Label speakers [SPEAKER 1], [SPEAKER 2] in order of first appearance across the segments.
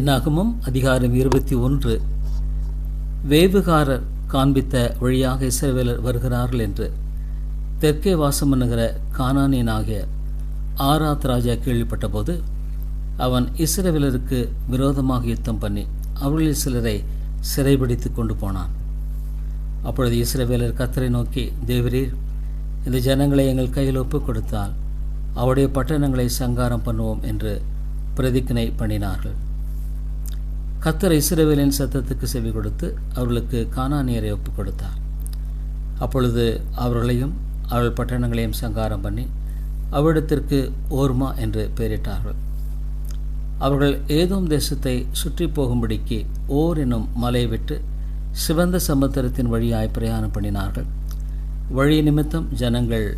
[SPEAKER 1] என்னாகமும்? அதிகாரம் இருபத்தி ஒன்று. வேவுகாரர் காண்பித்த வழியாக இஸ்ரவேலர் வருகிறார்கள் என்று. தெற்கே வாசம் பண்ணுகிற கானானியனாகிய ஆராத் ராஜா கேள்விப்பட்டபோது அவன் இஸ்ரவேலருக்கு விரோதமாக யுத்தம் பண்ணி அவர்களில் சிலரை சிறைபிடித்து கொண்டு போனான். அப்பொழுது இஸ்ரவேலர் கத்தரை நோக்கி தேவரீர் இந்த ஜனங்களை எங்கள் கையில் ஒப்புக் கொடுத்தால் அவருடைய பட்டணங்களை சங்காரம் பண்ணுவோம் என்று பிரதிக்கினை பண்ணினார்கள். கத்தர் இஸ்ரேவேலின் சத்தத்துக்கு செவி கொடுத்து அவர்களுக்கு கானானியரை ஒப்புக் கொடுத்தார். அப்பொழுது அவர்களையும் அவர்கள் பட்டணங்களையும் சங்காரம் பண்ணி அவ்விடத்திற்கு ஓர்மா என்று பெயரிட்டார்கள். அவர்கள் ஏதோம் தேசத்தை சுற்றி போகும்படிக்கு ஓர் என்னும் மலையை விட்டு சிவந்த சமுத்திரத்தின் வழியாய் பிரயாணம் பண்ணினார்கள். வழி நிமித்தம் ஜனங்கள்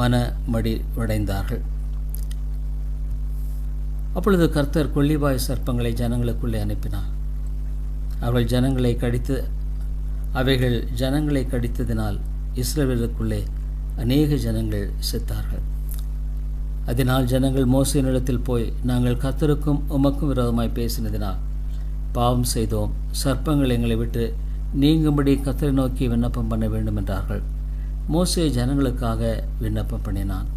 [SPEAKER 1] மன மடிவடைந்தார்கள் அப்பொழுது கர்த்தர் கொள்ளிவாய் சர்ப்பங்களை ஜனங்களுக்குள்ளே அனுப்பினார். அவர்கள் ஜனங்களை கடித்து அவைகள் ஜனங்களை கடித்ததினால் இஸ்ரேலுக்குள்ளே அநேக ஜனங்கள் செத்தார்கள். அதனால் ஜனங்கள் மோசையினிடத்தில் போய் நாங்கள் கர்த்தருக்கும் உமக்கும் விரோதமாய் பேசினதினால் பாவம் செய்தோம். சர்ப்பங்கள் எங்களை விட்டு நீங்கும்படி கத்தரை நோக்கி விண்ணப்பம் பண்ண வேண்டும் என்றார்கள். மோசே ஜனங்களுக்காக விண்ணப்பம் பண்ணினான்.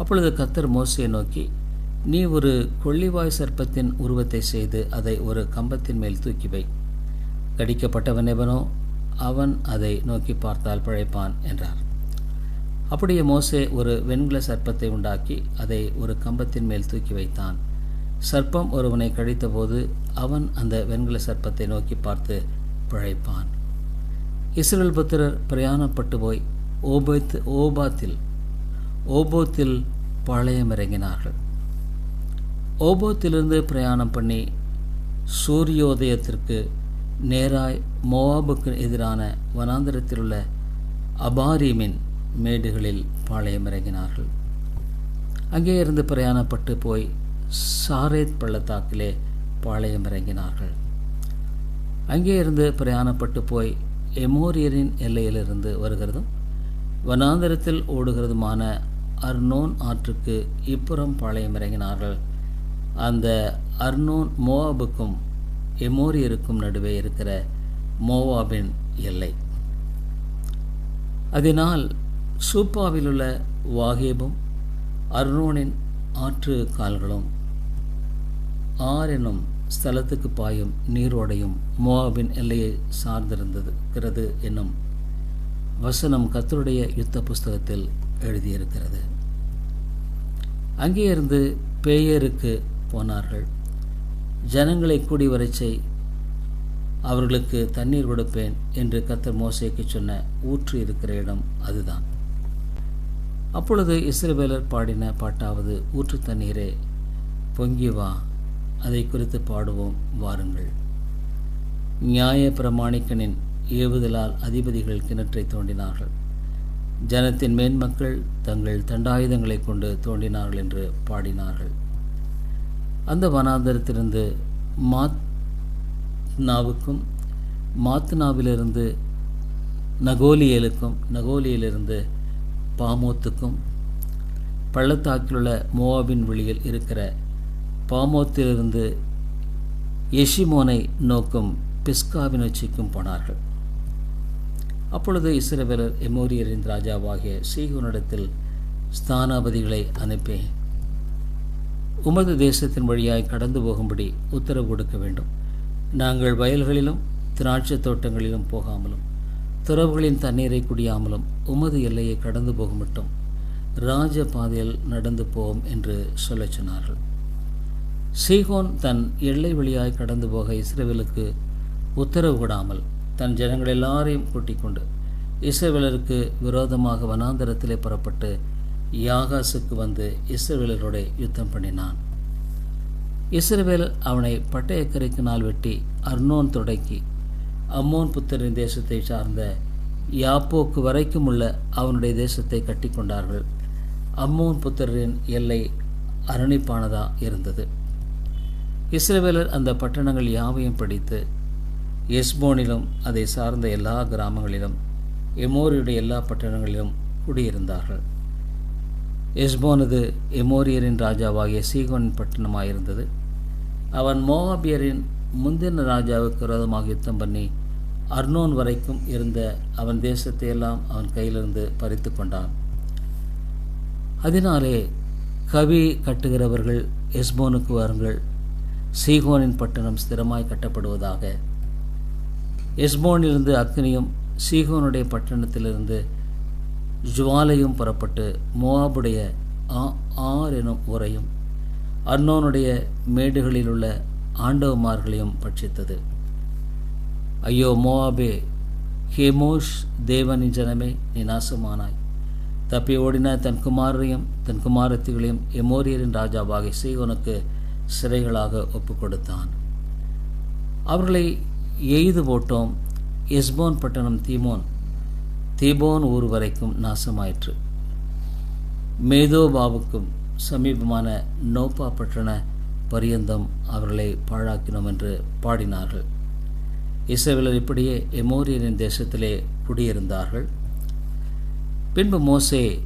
[SPEAKER 1] அப்பொழுது கத்தர் மோசையை நோக்கி நீ ஒரு கொள்ளிவாய் சர்ப்பத்தின் உருவத்தை செய்து அதை ஒரு கம்பத்தின் மேல் தூக்கி வை. கடிக்கப்பட்டவன் எவனோ அவன் அதை நோக்கி பார்த்தால் பிழைப்பான் என்றார். அப்படியே மோசே ஒரு வெண்கல சர்ப்பத்தை உண்டாக்கி அதை ஒரு கம்பத்தின் மேல் தூக்கி வைத்தான். சர்ப்பம் ஒருவனை கடித்தபோது அவன் அந்த வெண்கல சர்ப்பத்தை நோக்கி பார்த்து பிழைப்பான். இஸ்ரேல் புத்திரர் பிரயாணப்பட்டு போய் ஓபத் ஓபாத்தில் ஓபோத்தில் பாளையம் இறங்கினார்கள். ஓபோத்திலிருந்து பிரயாணம் பண்ணி சூரியோதயத்திற்கு நேராய் மோவாபுக்கு எதிரான வனாந்திரத்தில் உள்ள அபாரிமின் மேடுகளில் பாளையம் இறங்கினார்கள். அங்கே இருந்து பிரயாணப்பட்டு போய் சாரேத் பள்ளத்தாக்கிலே பாளையம் இறங்கினார்கள். அங்கே இருந்து பிரயாணப்பட்டு போய் எமோரியரின் எல்லையிலிருந்து வருகிறதும் வனாந்திரத்தில் ஓடுகிறதுமான அர்னோன் ஆற்றுக்கு இப்புறம் பாளையம் இறங்கினார்கள். அந்த அர்னோன் மோவாபுக்கும் எமோரியருக்கும் நடுவே இருக்கிற மோவாபின் எல்லை. அதனால் சூப்பாவில் உள்ள வாகேபும் அர்னோனின் ஆற்று கால்களும் ஆர் என்னும் ஸ்தலத்துக்கு பாயும் நீரோடையும் மோவாபின் எல்லையை சார்ந்திருந்தது என்னும் வசனம் கத்தருடைய யுத்த புஸ்தகத்தில் எழுதியிருக்கிறது. அங்கே இருந்து பேயருக்கு போனார்கள். ஜனங்களை கூடி வரைச்சை அவர்களுக்கு தண்ணீர் கொடுப்பேன் என்று கத்தர் மோசைக்கு சொன்ன ஊற்று இருக்கிற இடம் அதுதான். அப்பொழுது இஸ்ரவேலர் பாடின பாட்டாவது ஊற்று தண்ணீரே பொங்கி வா அதை குறித்து பாடுவோம் வாருங்கள். நியாய பிரமாணிக்கனின் ஏவுதலால் அதிபதிகள் கிணற்றை தோண்டினார்கள். ஜனத்தின் மேன்மக்கள் தங்கள் தண்டாயுதங்களை கொண்டு தோண்டினார்கள் என்று பாடினார்கள். அந்த வனாந்தரத்திலிருந்து மாத்னாவுக்கும் மாத்னாவிலிருந்து நகோலியலுக்கும் நகோலியிலிருந்து பாமோத்துக்கும் பள்ளத்தாக்கிலுள்ள மோவாபின் வெளியில் இருக்கிற பாமோத்திலிருந்து எஷிமோனை நோக்கும் பிஸ்காவின் உச்சிக்கும் போனார்கள். அப்பொழுது இஸ்ரவேலர் எமோரியரின் ராஜாவாகிய சீகுனிடத்தில் ஸ்தானாபதிகளை அனுப்பி உமது தேசத்தின் வழியாய் கடந்து போகும்படி உத்தரவு கொடுக்க வேண்டும். நாங்கள் வயல்களிலும் திராட்சை தோட்டங்களிலும் போகாமலும் துறவுகளின் தண்ணீரை குடியாமலும் உமது எல்லையை கடந்து போக மட்டும் ராஜ பாதையில் நடந்து போவோம் என்று சொல்லச் சொன்னார்கள். சீகோன் தன் எல்லை வழியாய் கடந்து போக இஸ்ரேவேலுக்கு உத்தரவு விடாமல் தன் ஜனங்கள் எல்லாரையும் கூட்டிக் கொண்டு இஸ்ரேவேலருக்கு விரோதமாக வனாந்தரத்திலே புறப்பட்டு யாகாசுக்கு வந்து இஸ்ரவேலரோட யுத்தம் பண்ணினான். இஸ்ரவேல் அவனை பட்டயக்கரைக்கு நாள் வெட்டி அர்னோன் தொடக்கி அம்மோன் புத்தரின் தேசத்தை சார்ந்த யாப்போக்கு வரைக்கும் உள்ள அவனுடைய தேசத்தை கட்டி கொண்டார்கள் அம்மோன் புத்தரின் எல்லை அரணிப்பானதாக இருந்தது. இஸ்ரவேலர் அந்த பட்டணங்கள் யாவையும் படித்து எஸ்போனிலும் அதை சார்ந்த எல்லா கிராமங்களிலும் எமோரியுடைய எல்லா பட்டணங்களிலும் குடியிருந்தார்கள். எஸ்போனது எமோரியரின் ராஜாவாகிய சீகோனின் பட்டணமாயிருந்தது. அவன் மோகாபியரின் முந்தின ராஜாவுக்கு விரோதமாக யுத்தம் பண்ணி அர்னோன் வரைக்கும் இருந்த அவன் தேசத்தை எல்லாம் அவன் கையிலிருந்து பறித்து கொண்டான். அதனாலே கவி கட்டுகிறவர்கள் எஸ்போனுக்கு வாருங்கள். சீகோனின் பட்டணம் ஸ்திரமாய் கட்டப்படுவதாக. எஸ்போனிலிருந்து அக்னியும் சீகோனுடைய பட்டணத்திலிருந்து ஜுவாலையும் புறப்பட்டு மோவாபுடைய ஆ ஆர் எனும் உரையும் அர்னோனுடைய மேடுகளில் உள்ள ஆண்டவமார்களையும் பட்சித்தது. ஐயோ மோவாபே ஹேமோஷ் தேவனின் ஜனமே நீ நாசமானாய். தப்பி ஓடின தன் குமாரையும் தன் குமாரத்திகளையும் எமோரியரின் ராஜாவாக சீகோனுக்கு சிறைகளாக ஒப்பு கொடுத்தான் அவர்களை எய்து போட்டோம் எஸ்போன் பட்டணம் தீமோன் தீபோன் ஊர் வரைக்கும் நாசமாயிற்று. மேதோபாவுக்கும் சமீபமான நோப்பா பட்டண பரியந்தம் அவர்களை பாழாக்கினோம் என்று பாடினார்கள். இசைவிலர் இப்படியே எமோரியரின் தேசத்திலே குடியிருந்தார்கள். பின்பு மோசே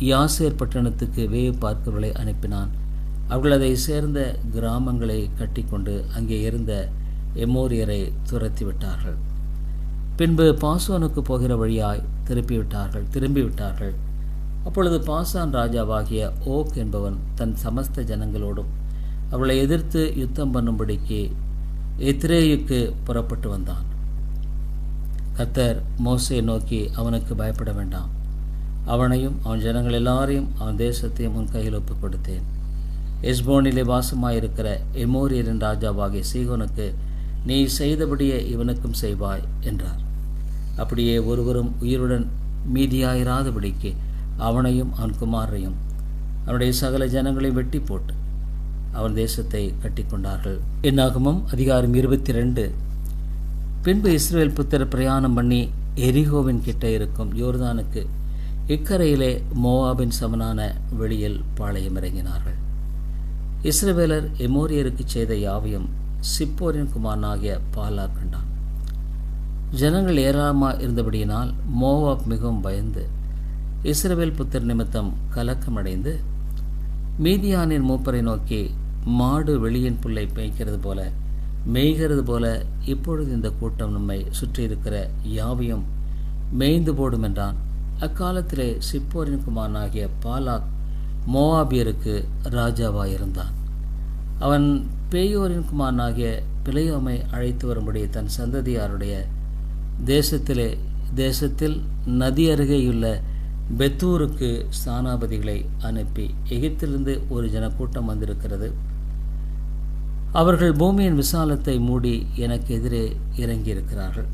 [SPEAKER 1] யாசேர் பட்டணத்துக்கு வேவு பார்க்கிறவர்களை அனுப்பினான். அவர்கள் அதை சேர்ந்த கிராமங்களை கட்டிக்கொண்டு அங்கே இருந்த எமோரியரை துரத்திவிட்டார்கள். பின்பு பாசுவனுக்கு போகிற வழியாய் திருப்பிவிட்டார்கள் திரும்பிவிட்டார்கள். அப்பொழுது பாசான் ராஜாவாகிய ஓக் என்பவன் தன் சமஸ்த ஜனங்களோடும் அவளை எதிர்த்து யுத்தம் பண்ணும்படிக்கு எத்ரேயுக்கு புறப்பட்டு வந்தான். கத்தர் மோசை நோக்கி அவனுக்கு பயப்பட வேண்டாம். அவனையும் அவன் ஜனங்கள் எல்லாரையும் அவன் தேசத்தையும் உன் கையில் ஒப்புக் கொடுத்தேன் எஸ்போனிலே வாசமாயிருக்கிற எமோரியரின் ராஜாவாகிய சீகோனுக்கு நீ செய்தபடியே இவனுக்கும் செய்வாய் என்றார். அப்படியே ஒருவரும் உயிருடன் மீதியாயிராதபடிக்கு அவனையும் அவன் குமாரையும் அவனுடைய சகல ஜனங்களையும் வெட்டி போட்டு அவன் தேசத்தை கட்டிக்கொண்டார்கள். என்னாகமும் அதிகாரம் இருபத்தி ரெண்டு பின்பு இஸ்ரேல் புத்திர பிரயாணம் பண்ணி எரிகோவின் கிட்ட இருக்கும் யோர்தானுக்கு இக்கரையிலே மோவாபின் சமனான வெளியில் பாளையம் இறங்கினார்கள். இஸ்ரவேலர் எமோரியருக்கு செய்த யாவையும் சிப்போரின் குமாரனாகிய பாலா கண்டான். ஜனங்கள் ஏராளமாக இருந்தபடியினால் மோவாப் மிகவும் பயந்து இஸ்ரவேல் புத்தர் நிமித்தம் கலக்கமடைந்து மீதியானின் மூப்பரை நோக்கி மாடு வெளியின் புல்லை மேய்க்கிறது போல மேய்கிறது போல இப்பொழுது இந்த கூட்டம் நம்மை சுற்றியிருக்கிற யாவையும் மேய்ந்து போடும் என்றான். அக்காலத்திலே சிப்போரின் குமாரனாகிய பாலாக் மோவாபியருக்கு ராஜாவாயிருந்தான். அவன் பேயோரின் குமாரனாகிய பிழையோமை அழைத்து வரும்படி தன் சந்ததியாருடைய தேசத்திலே தேசத்தில் நதி அருகேயுள்ள பெத்தூருக்கு ஸ்தானாபதிகளை அனுப்பி எகிப்திலிருந்து ஒரு ஜனக்கூட்டம் வந்திருக்கிறது. அவர்கள் பூமியின் விசாலத்தை மூடி எனக்கு எதிரே இறங்கியிருக்கிறார்கள்.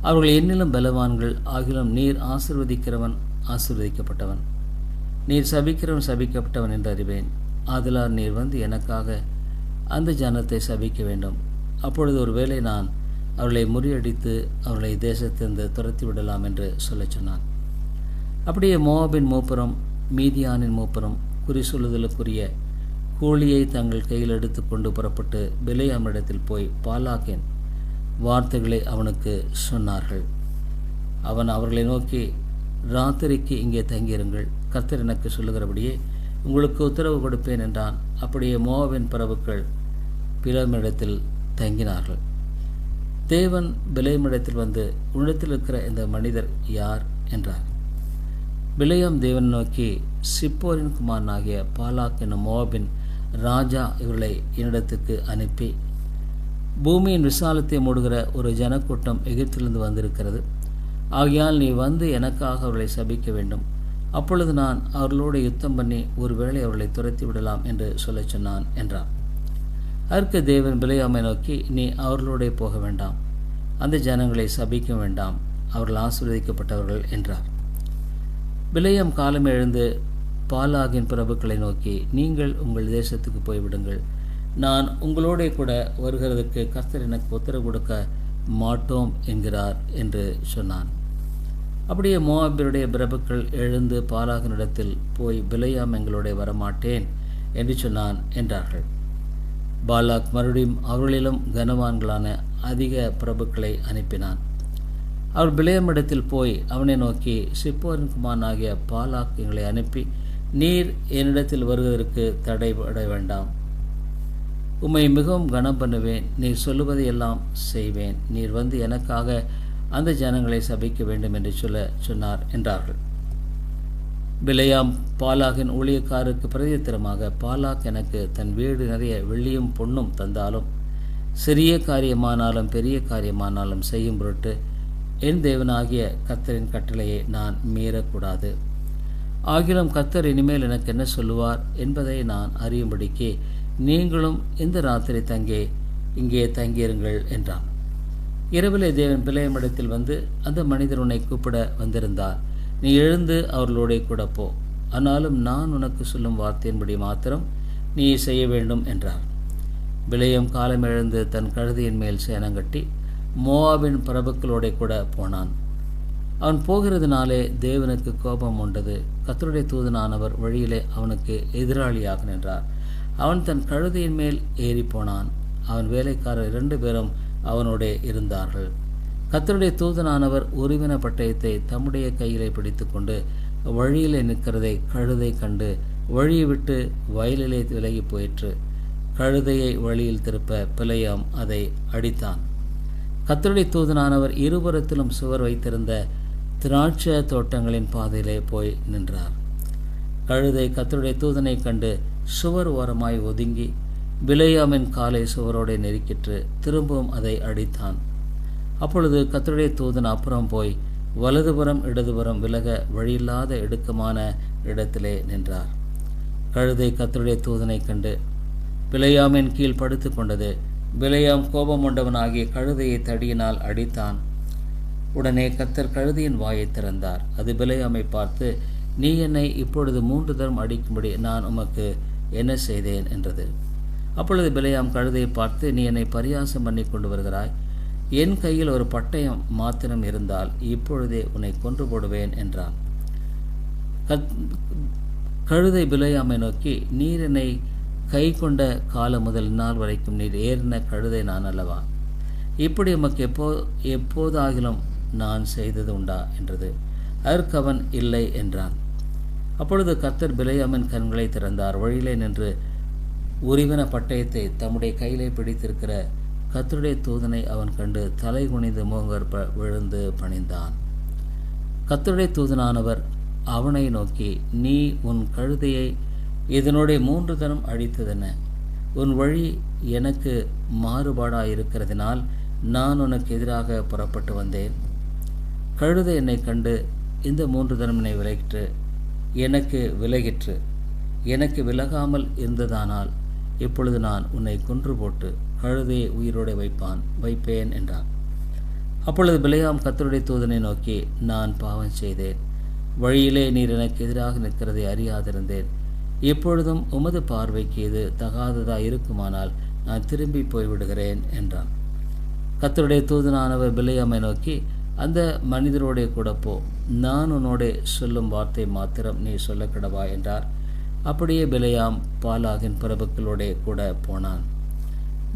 [SPEAKER 1] அவர்கள் என்னிலும் பலவான்கள் ஆகிலும் நீர் ஆசிர்வதிக்கிறவன் ஆசிர்வதிக்கப்பட்டவன். நீர் சபிக்கிறவன் சபிக்கப்பட்டவன் என்று அறிவேன். ஆதலால் நீர் வந்து எனக்காக அந்த ஜனத்தை சபிக்க வேண்டும். அப்பொழுது ஒருவேளை நான் அவர்களை முறியடித்து அவர்களை தேசத்திலிருந்து துரத்தி விடலாம் என்று சொல்லச் சொன்னான். அப்படியே மோவாபின் மூப்புறம் மீதியானின் மூப்புறம் குறி சொல்லுதலுக்குரிய கூலியை தங்கள் கையில் எடுத்து கொண்டு புறப்பட்டு பிலையாமிடத்தில் போய் பாலாக்கின் வார்த்தைகளை அவனுக்கு சொன்னார்கள். அவன் அவர்களை நோக்கி ராத்திரிக்கு இங்கே தங்கியிருங்கள். கர்த்தர் எனக்கு சொல்லுகிறபடியே உங்களுக்கு உத்தரவு கொடுப்பேன் என்றான். அப்படியே மோவாவின் பறவுக்கள் பிலமிடத்தில் தங்கினார்கள். தேவன் பிலைமிடத்தில் வந்து உன்னிடத்தில் இருக்கிற இந்த மனிதர் யார்? என்றார். பிலையம் தேவன் நோக்கி சிப்போரின் குமாரனாகிய பாலாக் என்னும் மோபின் ராஜா இவர்களை என்னிடத்துக்கு அனுப்பி பூமியின் விசாலத்தை மூடுகிற ஒரு ஜனக்கூட்டம் எகிப்திலிருந்து வந்திருக்கிறது. ஆகையால் நீ வந்து எனக்காக அவர்களை சபிக்க வேண்டும். அப்பொழுது நான் அவர்களோடு யுத்தம் பண்ணி ஒருவேளை அவர்களை துரத்தி விடலாம் என்று சொல்லச் சொன்னான் என்றார் அதற்கு தேவன் பிலையாமை நோக்கி நீ அவர்களோடே போக வேண்டாம். அந்த ஜனங்களை சபிக்க வேண்டாம். அவர்கள் ஆசீர்வதிக்கப்பட்டவர்கள் என்றார். பிலையம் காலம் எழுந்து பாலாகின் பிரபுக்களை நோக்கி நீங்கள் உங்கள் தேசத்துக்கு போய்விடுங்கள். நான் உங்களோட கூட வருகிறதுக்கு கர்த்தர் எனக்கு உத்தரவு கொடுக்க மாட்டோம் என்கிறார் என்று சொன்னான். அப்படியே மோவாபியருடைய பிரபுக்கள் எழுந்து பாலாகனிடத்தில் போய் பிலையாம் எங்களோட வரமாட்டேன் என்று சொன்னான் என்றார்கள். பாலாக் மறுபடியும் அவர்களிலும் கனவான்களான அதிக பிரபுக்களை அனுப்பினான். அவர் பிளையமிடத்தில் போய் அவனை நோக்கி சிப்போரின் ஆகிய பாலாக் எங்களை அனுப்பி நீர் என்னிடத்தில் வருவதற்கு தடைபட வேண்டாம். உம்மை மிகவும் கனம் பண்ணுவேன் நீர் சொல்லுவதையெல்லாம் செய்வேன். நீர் வந்து எனக்காக அந்த ஜனங்களை சபிக்க வேண்டும் என்று சொல்ல சொன்னார் என்றார்கள். விலையாம் பாலாகின் ஊழியக்காருக்கு பிரதித்திரமாக பாலாக் எனக்கு தன் வீடு நிறைய வெள்ளியும் பொண்ணும் தந்தாலும் சிறிய காரியமானாலும் பெரிய காரியமானாலும் செய்யும் பொருட்டு என் தேவனாகிய கத்தரின் கட்டளையை நான் மீறக்கூடாது. ஆகிலும் கத்தர் இனிமேல் எனக்கு என்ன சொல்லுவார் என்பதை நான் அறியும்படிக்கு நீங்களும் இந்த ராத்திரி தங்கே இங்கே தங்கியிருங்கள் என்றான். இரவிலே தேவன் பிள்ளையமிடத்தில் வந்து அந்த மனிதர் உன்னை கூப்பிட வந்திருந்தார். நீ எழுந்து அவர்களோடே கூட போ. ஆனாலும் நான் உனக்கு சொல்லும் வார்த்தையின்படி மாத்திரம் நீ செய்ய வேண்டும் என்றார். விளையம் காலம் எழுந்து தன் கழுதியின் மேல் சேனங்கட்டி மோவாவின் பிரபுக்களோட கூட போனான். அவன் போகிறதுனாலே தேவனுக்கு கோபம் உண்டது. கத்தருடைய தூதனானவர் வழியிலே அவனுக்கு எதிராளியாக நின்றார். அவன் தன் கழுதையின் மேல் ஏறி போனான் அவன் வேலைக்காரர் இரண்டு பேரும் அவனோட இருந்தார்கள். கத்தருடைய தூதனானவர் உருவின பட்டயத்தை தம்முடைய கையிலே பிடித்துக்கொண்டு வழியிலே நிற்கிறதை கழுதை கண்டு வழியை விட்டு வயலிலே விலகி போயிற்று. கழுதையை வழியில் திருப்ப பிழையாம் அதை அடித்தான். கத்தருடைய தூதனானவர் இருபுறத்திலும் சுவர் வைத்திருந்த திராட்சை தோட்டங்களின் பாதையிலே போய் நின்றார். கழுதை கத்தருடைய தூதனை கண்டு சுவர் ஓரமாய் ஒதுங்கி பிலையாமின் காலை சுவரோடு நெருக்கிற்று திரும்பவும் அதை அடித்தான். அப்பொழுது கத்தருடைய தூதன் அப்புறம் போய் வலதுபுறம் இடதுபுறம் விலக வழியில்லாத இடுக்கமான இடத்திலே நின்றார். கழுதை கத்தருடைய தூதனை கண்டு பிலையாமின் கீழ் படுத்து கொண்டது. பிலையாம் கோபம் கொண்டவனாகிய கழுதையை தடியினால் அடித்தான். உடனே கத்தர் கழுதையின் வாயை திறந்தார். அது பிலையாமை பார்த்து நீ என்னை இப்பொழுது மூன்று தரம் அடிக்கும்படி நான் உமக்கு என்ன செய்தேன்? என்றது. அப்பொழுது பிலையாம் கழுதையை பார்த்து நீ என்னை பரியாசம் பண்ணி கொண்டு வருகிறாய். என் கையில் ஒரு பட்டயம் மாத்திரம் இருந்தால் இப்பொழுதே உன்னை கொன்று போடுவேன் என்றான். கத் கழுதை பிலையாமை நோக்கி நீர் என்னை கை கொண்ட காலம் முதல் நாள் வரைக்கும் நீர் ஏறின கழுதை நான் அல்லவா? இப்படி உமக்கு எப்போ எப்போதாகிலும் நான் செய்தது உண்டா? என்றது. அதற்கு இல்லை என்றான். அப்பொழுது கத்தர் பிலையாமின் கண்களை திறந்தார். வழியிலே நின்று உரிவன பட்டயத்தை தம்முடைய கையிலே பிடித்திருக்கிற கத்தருடைய தூதனை அவன் கண்டு தலை குனிந்து முகங்கற்ப விழுந்து பணிந்தான். கத்தருடைய தூதனானவர் அவனை நோக்கி நீ உன் கழுதையை இதனுடைய மூன்று தரம் அழித்ததென உன் வழி எனக்கு மாறுபாடாயிருக்கிறதினால் நான் உனக்கு எதிராக புறப்பட்டு வந்தேன். கழுதை என்னை கண்டு இந்த மூன்று தரம் என்னை விலகிற்று எனக்கு விலகிற்று எனக்கு விலகாமல் இருந்ததானால் இப்பொழுது நான் உன்னை கொன்று போட்டு அழுதே உயிரோடு வைப்பான் வைப்பேன் என்றான். அப்பொழுது பிலையாம் கத்தருடைய தூதனை நோக்கி நான் பாவம் செய்தேன். வழியிலே நீர் எனக்கு எதிராக நிற்கிறதை அறியாதிருந்தேன். எப்பொழுதும் உமது பார்வைக்கு இது தகாததாக இருக்குமானால் நான் திரும்பி போய்விடுகிறேன் என்றான். கத்தருடைய தூதனானவர் பிலையாமை நோக்கி அந்த மனிதரோட கூட போ. நான் உன்னோட சொல்லும் வார்த்தை மாத்திரம் நீ சொல்ல கிடவா என்றார். அப்படியே பிலையாம் பாலாகின் பிரபுக்களோட கூட போனான்.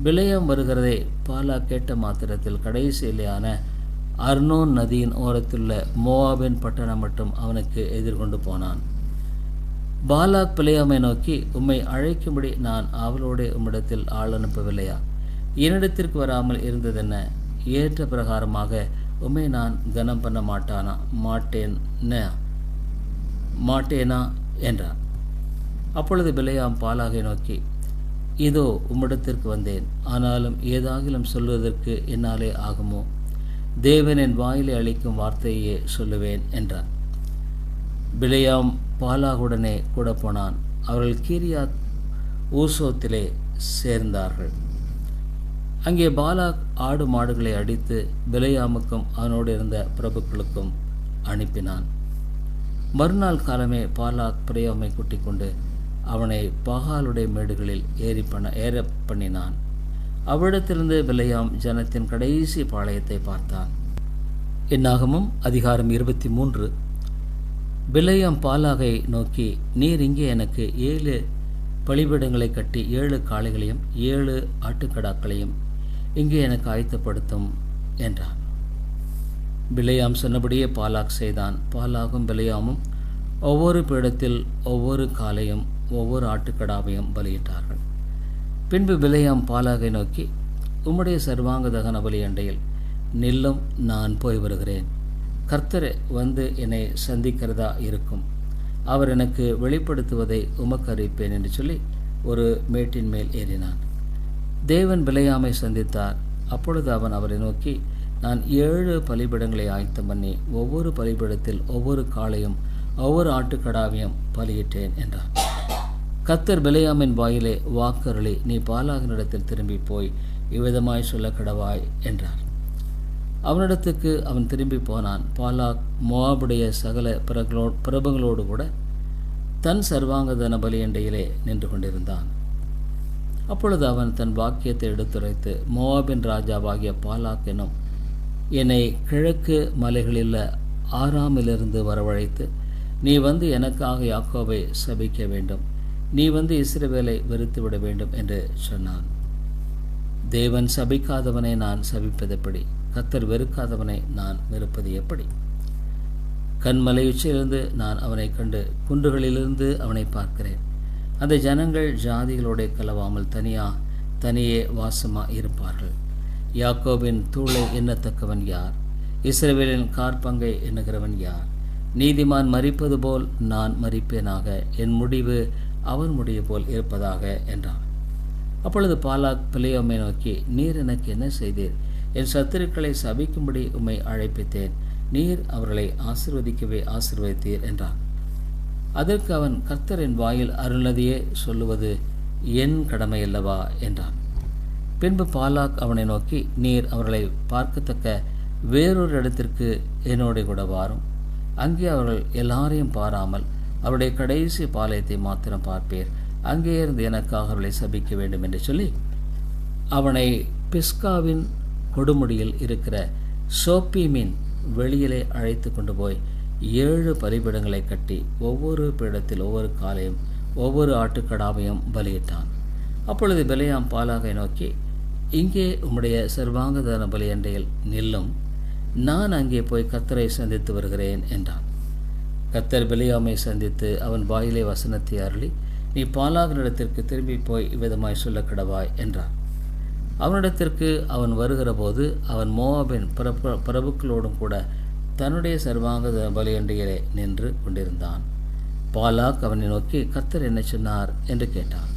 [SPEAKER 1] பிலையாம் வருகிறதை பாலா கேட்ட மாத்திரத்தில் கடைசியிலேயான அர்னோன் நதியின் ஓரத்துள்ள மோவாபின் பட்டணம் மட்டும் அவனுக்கு எதிர்கொண்டு போனான். பாலாக் பிழையாமை நோக்கி உம்மை அழைக்கும்படி நான் அவளோட உம்மிடத்தில் ஆள் அனுப்பவில்லையா? என்னிடத்திற்கு வராமல் இருந்ததென்ன? ஏற்ற பிரகாரமாக உம்மை நான் கனம் பண்ண மாட்டானா? மாட்டேன் மாட்டேனா? என்றான். அப்பொழுது பிலையாம் பாலாகை நோக்கி இதோ உம்மிடத்திற்கு வந்தேன். ஆனாலும் ஏதாகிலும் சொல்வதற்கு என்னாலே ஆகுமோ? தேவன் என் வாயிலை அளிக்கும் வார்த்தையே சொல்லுவேன் என்றான். பிலையாம் பாலாகுடனே கூட போனான். அவர்கள் கீரியாத் ஊசோத்திலே சேர்ந்தார்கள். அங்கே பாலாக் ஆடு மாடுகளை அடித்து பிலையாமுக்கும் அவனோடு இருந்த பிரபுக்களுக்கும் அனுப்பினான். மறுநாள் காலமே பாலாக் பிரேயாமை கூட்டிக் கொண்டு அவனை பகாலுடைய மேடுகளில் ஏறி பண்ண ஏற பண்ணினான் அவ்விடத்திலிருந்து விலையாம் ஜனத்தின் கடைசி பாளையத்தை பார்த்தான். என்னாகமும் அதிகாரம் இருபத்தி மூன்று பிலையாம் பாலாகை நோக்கி நீர் இங்கே எனக்கு ஏழு பலிபீடங்களை கட்டி ஏழு காளைகளையும் ஏழு ஆட்டுக்கடாக்களையும் இங்கே எனக்கு ஆயத்தப்படுத்தும் என்றான். பிலையாம் சொன்னபடியே பாலாக் செய்தான். பாலாகும் பிலையாமும் ஒவ்வொரு பீடத்தில் ஒவ்வொரு காலையும் ஒவ்வொரு ஆட்டுக்கடாவையும் பலியிட்டார்கள். பின்பு பிலையாம் பாலாகை நோக்கி உம்முடைய சர்வாங்க தகன பலி அண்டையில் நில்லும் நான் போய் வருகிறேன். கர்த்தர் வந்து என்னை சந்திக்கிறதா இருக்கும். அவர் எனக்கு வெளிப்படுத்துவதை உமக்கு அறிவிப்பேன் என்று சொல்லி ஒரு மேட்டின் மேல் ஏறினான். தேவன் பிலையாமை சந்தித்தார். அப்பொழுது அவன் அவரை நோக்கி நான் ஏழு பலிபிடங்களை ஆயத்தம் பண்ணி ஒவ்வொரு பலிபிடத்தில் ஒவ்வொரு காளையும் ஒவ்வொரு ஆட்டுக்கடாவையும் பலியிட்டேன் என்றான். கத்தர் பிலையாமின் வாயிலே வாக்கருளி நீ பாலாகனிடத்தில் திரும்பி போய் இவ்விதமாய் சொல்ல கடவாய் என்றார். அவனிடத்துக்கு அவன் திரும்பி போனான். பாலாக் மோவாபுடைய சகல பிரகளோ பிரபங்களோடு கூட தன் சர்வாங்கதன பலியண்டையிலே நின்று கொண்டிருந்தான். அப்பொழுது அவன் தன் வாக்கியத்தை எடுத்துரைத்து மோவாபின் ராஜாவாகிய பாலாக் எனும் என்னை கிழக்கு மலைகளில் ஆறாமிலிருந்து வரவழைத்து நீ வந்து எனக்காக யாக்கோவை சபிக்க வேண்டும். நீ வந்து இஸ்ரவேலை வெறுத்துவிட வேண்டும் என்று சொன்னான். தேவன் சபிக்காதவனை நான் சபிப்பதெப்படி? கத்தர் வெறுக்காதவனை நான் வெறுப்பது எப்படி? கண்மலை உச்சியிலிருந்து நான் அவனை கண்டு குன்றுகளிலிருந்து அவனை பார்க்கிறேன். அந்த ஜனங்கள் ஜாதிகளோட கலவாமல் தனியா தனியே வாசமா இருப்பார்கள். யாக்கோவின் தூளை எண்ணத்தக்கவன் யார்? இஸ்ரவேலின் கார்பங்கை எண்ணுகிறவன் யார்? நீதிமான் மறிப்பது போல் நான் மறிப்பேனாக என் முடிவு அவனுடைய போல் இருப்பதாக என்றான். அப்பொழுது பாலாக் பிள்ளையோமை நோக்கி நீர் எனக்கு என்ன செய்தீர்? என் சத்துருக்களை சபிக்கும்படி உம்மை அழைப்பித்தேன். நீர் அவர்களை ஆசிர்வதிக்கவே ஆசிர்வதித்தீர் என்றான். அதற்கு அவன் கர்த்தரின் வாயில் அருளதையே சொல்லுவது என் கடமையல்லவா? என்றான். பின்பு பாலாக் அவனை நோக்கி நீர் அவர்களை பார்க்கத்தக்க வேறொரு இடத்திற்கு என்னோட கூட வாரும். அங்கே அவர்கள் எல்லாரையும் பாராமல் அவருடைய கடைசி பாளையத்தை மாத்திரம் பார்ப்பேர். அங்கே இருந்து எனக்காக அவர்களை சபிக்க வேண்டும் என்று சொல்லி அவனை பிஸ்காவின் கொடுமுடியில் இருக்கிற சோப்பீமின் வெளியிலே அழைத்து கொண்டு போய் ஏழு பலிபிடங்களை கட்டி ஒவ்வொரு பீடத்தில் ஒவ்வொரு காலையும் ஒவ்வொரு ஆட்டுக்கடாவையும் பலியிட்டான். அப்பொழுது பலியாம் பாலாகை நோக்கி இங்கே உம்முடைய சர்வாங்கதான பலி அண்டையில் நில்லும். நான் அங்கே போய் கத்தரை சந்தித்து வருகிறேன் என்றான். கத்தர் பெலியாமை சந்தித்து அவன் வாயிலே வசனத்தை அருளி நீ பாலாகனிடத்திற்கு திரும்பி போய் இவ்விதமாய் சொல்ல கிடவாய் என்றான். அவனிடத்திற்கு அவன் வருகிற போது அவன் மோவாபின் பிரபு பிரபுக்களோடும் கூட தன்னுடைய சர்வாங்க பலியண்டையிலே நின்று கொண்டிருந்தான். பாலாக் அவனை நோக்கி கத்தர் என்ன சொன்னார்? என்று கேட்டான்.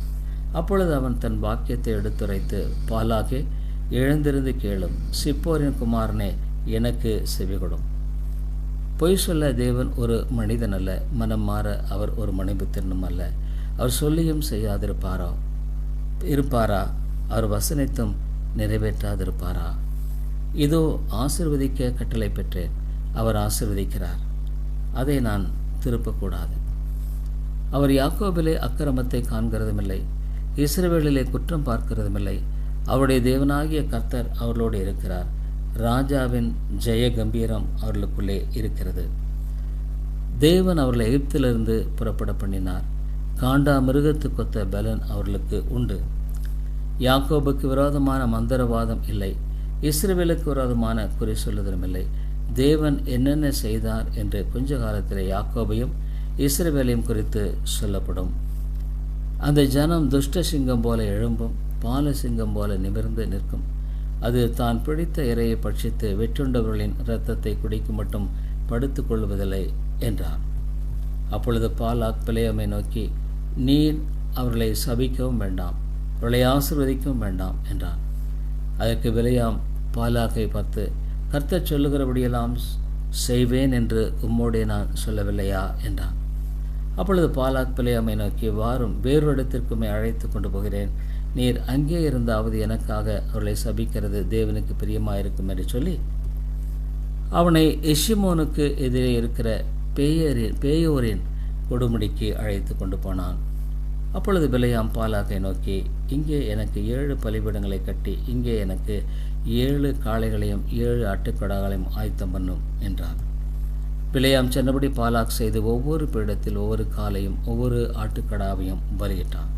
[SPEAKER 1] அப்பொழுது அவன் தன் வாக்கியத்தை எடுத்துரைத்து பாலாகே எழுந்திருந்து கேளும். சிப்போரின் குமாரனே எனக்கு செவிகொடும். பொய் சொல்ல தேவன் ஒரு மனிதன் அல்ல மனம் மாற அவர் ஒரு மனைபுத்திரனும் அல்ல. அவர் சொல்லியும் செய்யாதிருப்பாரோ? இருப்பாரா? அவர் வசனித்தும் நிறைவேற்றாதிருப்பாரா? இதோ ஆசிர்வதிக்க கட்டளை பெற்றேன். அவர் ஆசிர்வதிக்கிறார். அதை நான் திருப்பக்கூடாது. அவர் யாக்கோபிலே அக்கிரமத்தை காண்கிறதுமில்லை இஸ்ரவேலிலே குற்றம் பார்க்கிறதுமில்லை. அவருடைய தேவனாகிய கர்த்தர் அவர்களோடு இருக்கிறார். ராஜாவின் ஜெய கம்பீரம் அவர்களுக்குள்ளே இருக்கிறது. தேவன் அவர்களை எகிப்திலிருந்து புறப்பட பண்ணினார். காண்டா மிருகத்து கொத்த பலன் அவர்களுக்கு உண்டு. யாக்கோபுக்கு விரோதமான மந்திரவாதம் இல்லை. இஸ்ரேலுக்கு விரோதமான குறி சொல்லுதலும் இல்லை. தேவன் என்னென்ன செய்தார் என்று கொஞ்ச காலத்தில் யாக்கோபையும் இஸ்ரவேலையும் குறித்து சொல்லப்படும். அந்த ஜனம் துஷ்ட சிங்கம் போல எழும்பும் பால சிங்கம் போல நிமிர்ந்து நிற்கும். அது தான் பிடித்த இரையை பட்சித்து வெற்றுண்டவர்களின் இரத்தத்தை குடிக்கும் மட்டும் படுத்து கொள்வதில்லை என்றான் அப்பொழுது பாலாக் பிழையமை நோக்கி நீர் அவர்களை சபிக்கவும் வேண்டாம் அவர்களை ஆசிர்வதிக்கவும் வேண்டாம் என்றான். அதற்கு விலையாம் பாலாக்கை பார்த்து கர்த்தர் சொல்லுகிறபடியெல்லாம் செய்வேன் என்று உம்மோடே நான் சொல்லவில்லையா? என்றான். அப்பொழுது பாலாக் பிழையாமை நோக்கி வாரும் வேறொரு இடத்திற்குமே அழைத்து கொண்டு போகிறேன். நீர் அங்கே இருந்தாவது எனக்காக அவர்களை சபிக்கிறது தேவனுக்கு பிரியமாயிருக்கும் என்று சொல்லி அவனை எஷிமோனுக்கு எதிரே இருக்கிற பேயரின் பேயோரின் கொடுமுடிக்கு அழைத்து கொண்டு போனான். அப்பொழுது பிலையாம் பாலாக்கை நோக்கி இங்கே எனக்கு ஏழு பலிபீடங்களை கட்டி இங்கே எனக்கு ஏழு காளைகளையும் ஏழு ஆட்டுக்கடாகளையும் ஆயத்தம் பண்ணும் என்றான். பிழையாம் சென்றபடி பாலாக் செய்து ஒவ்வொரு பீடத்தில் ஒவ்வொரு காலையும் ஒவ்வொரு ஆட்டுக்கடாவையும் பலியிட்டான்.